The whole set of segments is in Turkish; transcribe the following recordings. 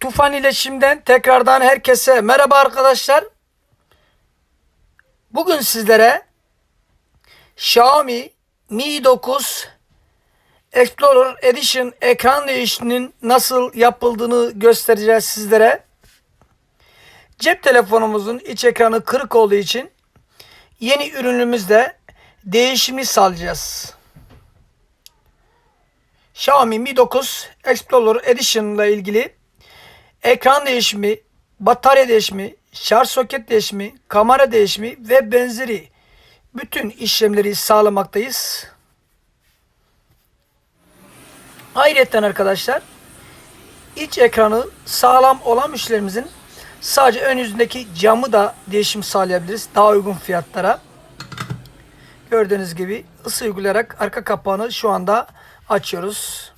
Tufan İletişim'den tekrardan herkese merhaba arkadaşlar. Bugün sizlere Xiaomi Mi 9 Explorer Edition ekran değişiminin nasıl yapıldığını göstereceğiz sizlere. Cep telefonumuzun iç ekranı kırık olduğu için yeni ürünümüzde değişimi sağlayacağız. Xiaomi Mi 9 Explorer Edition ile ilgili ekran değişimi, batarya değişimi, şarj soket değişimi, kamera değişimi ve benzeri bütün işlemleri sağlamaktayız. Ayrıca arkadaşlar iç ekranı sağlam olan müşterimizin sadece ön yüzündeki camı da değişim sağlayabiliriz daha uygun fiyatlara. Gördüğünüz gibi ısı uygulayarak arka kapağını şu anda açıyoruz.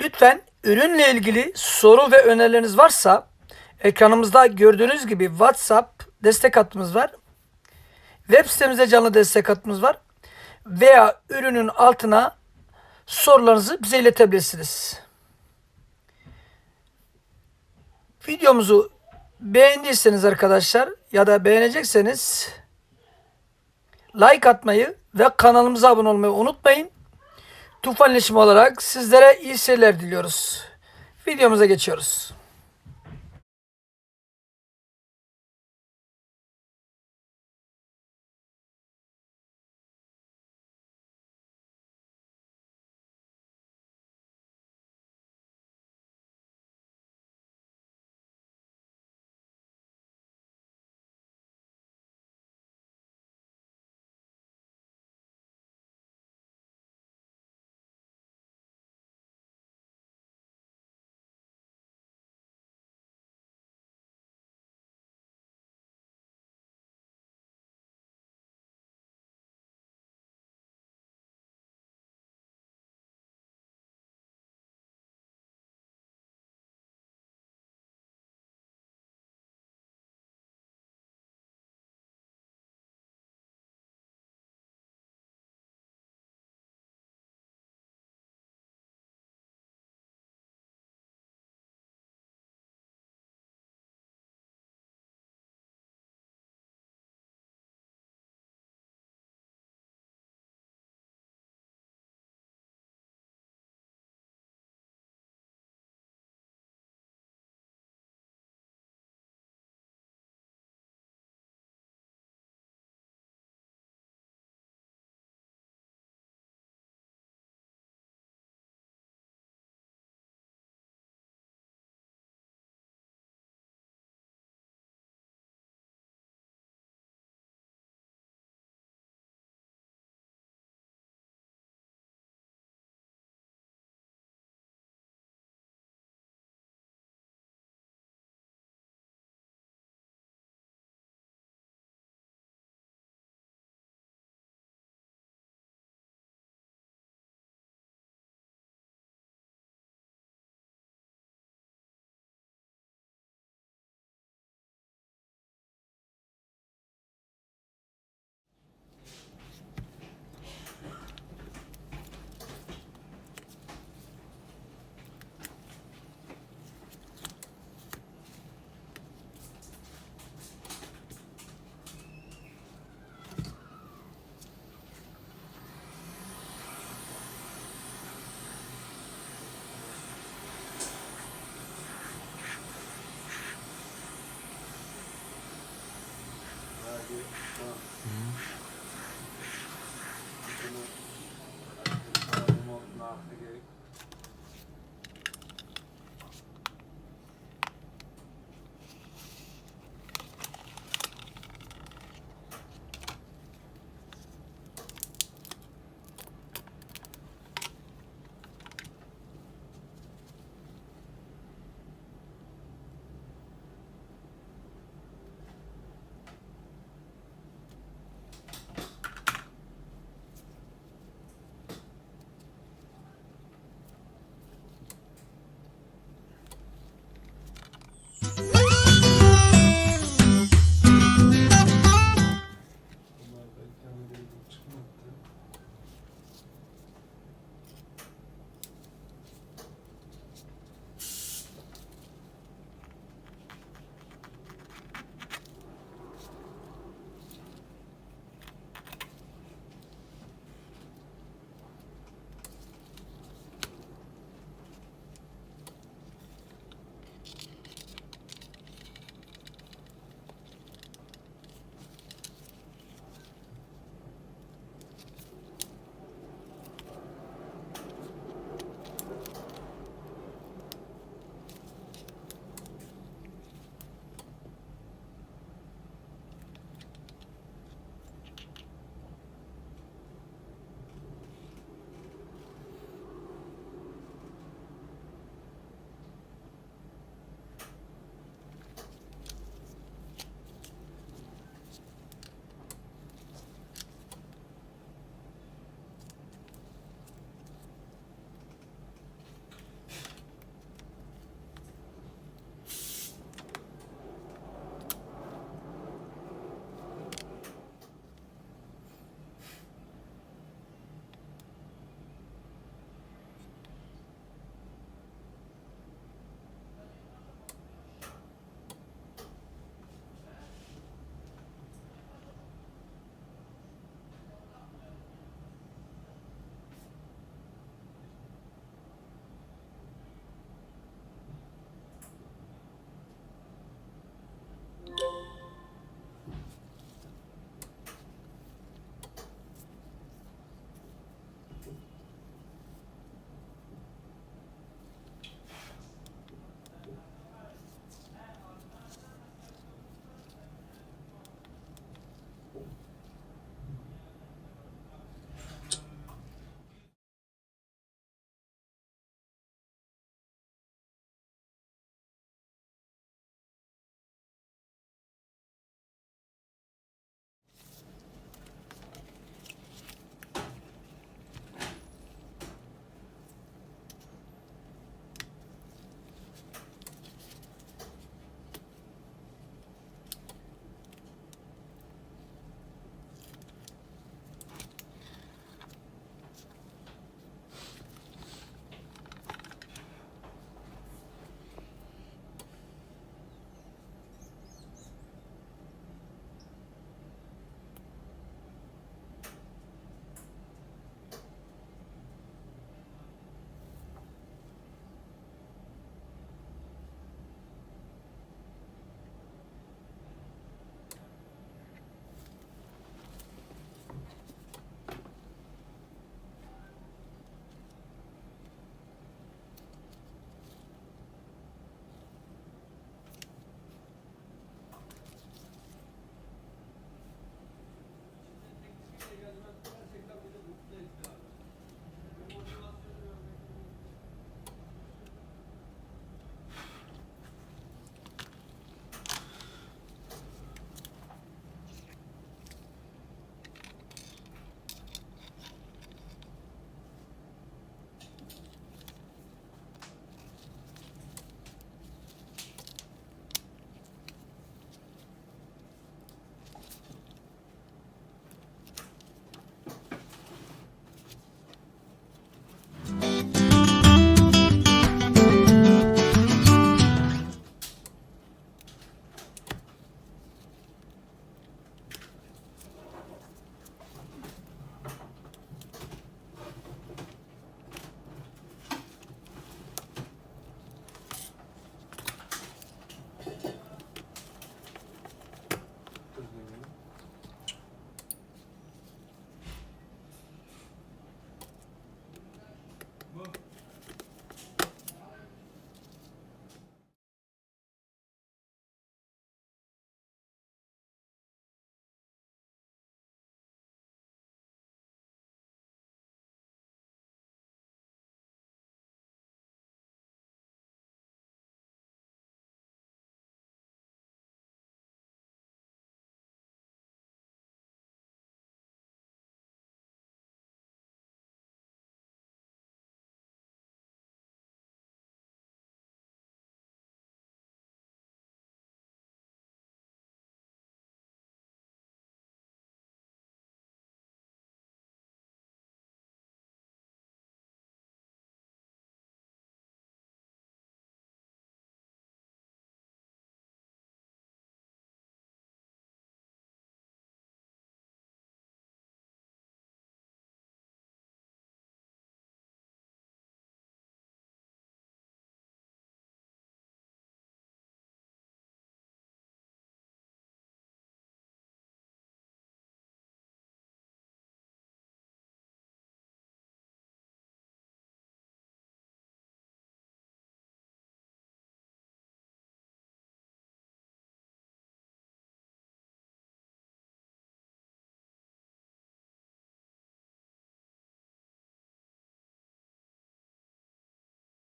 Lütfen ürünle ilgili soru ve önerileriniz varsa ekranımızda gördüğünüz gibi WhatsApp destek hattımız var. Web sitemizde canlı destek hattımız var. Veya ürünün altına sorularınızı bize iletebilirsiniz. Videomuzu beğendiyseniz arkadaşlar ya da beğenecekseniz like atmayı ve kanalımıza abone olmayı unutmayın. Tufan İletişim olarak sizlere iyi seyirler diliyoruz. Videomuza geçiyoruz.